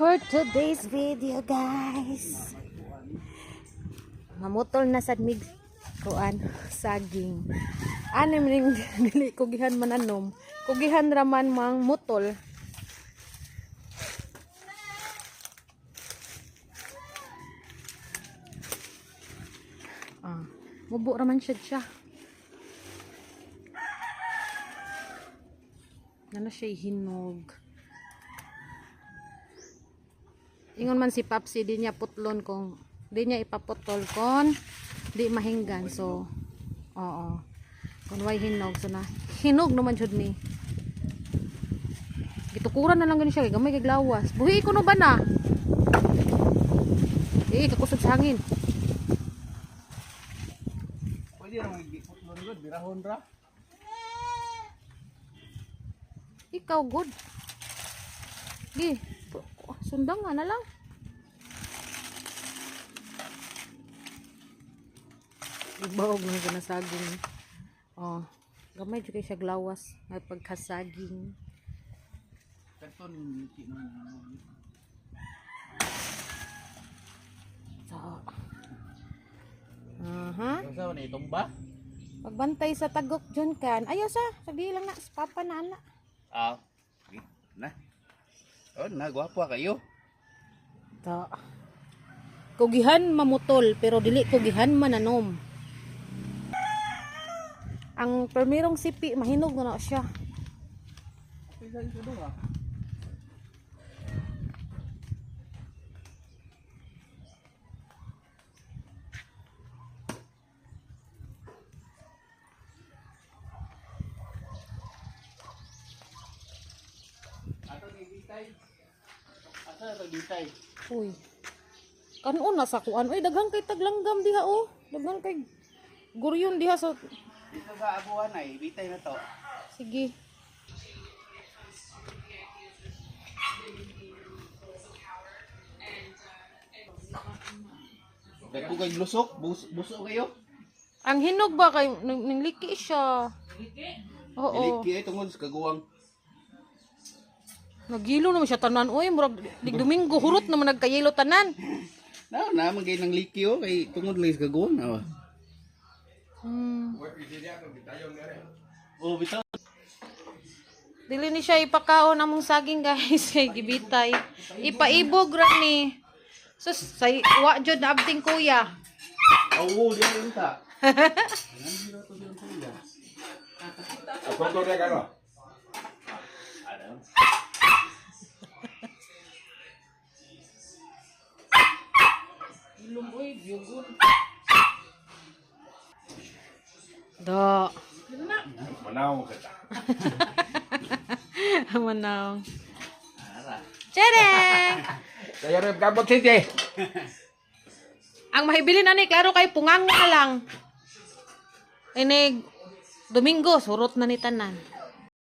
for today's video, guys. Mamutol na sa mig kuan saging. Anim ring dili kugihan mananom. Kugihan raman mang mutol. Ah, mubo raman siya siya. Nana siya hinog. Ingon man si Papsi, di niya putlon kung di niya ipaputol kon di mahinggan. So, oo. Kung way hinog, so na hinog naman jud ni. Gitukuran na lang gani siya, gamay kay glawas. Buhi ko no ba na? Eh, kakusog sa hangin. Pwede ra mo rin, birahon ra. Ikaw, good. Di, sundang nga na lang. Ibawag mo na saging. Oh, gamay jud kay siya glawas. May pagkasaging. Kanton liki man. So, Aha. Sa na itumba? Pagbantay sa tagok John kan. Ayaw sa, sagdi lang na papa na ana. Ah. Na. Oh, na gwapo kayo. To. Kugihan mamutol pero dili kugihan mananom. Ang permirong sipi mahinog na na siya. Uy. Kanon na sa kuan. Uy, daghang kay taglanggam diha oh. Daghang kay guryon diha sa Dito sa abuhan ay bitay na to. sige. Dagko kay lusok, bus buso kayo. Ang hinog ba kay ning liki siya? Oo. Iliki ay tungod sa kaguwang. Nagilo naman siya tanan. Uy, murag dig Domingo hurot naman nagkayelo tanan. Na, na man kay nang liki oh kay tungod lang sa kaguwang. Ah. Hmm. Oh, bitaw. Dili ni siya ipakaon among saging guys kay gibitay. Ipaibog ra ni. Sus, say wa jud na abting kuya. Oo, di rin ta. ¿Cuánto regalo? Do. Manao kita. Manaw. Chereng! Saya rin kabot siti. Ang mahibili na ni klaro kay pungang na lang. Inig Domingo surot na ni tanan.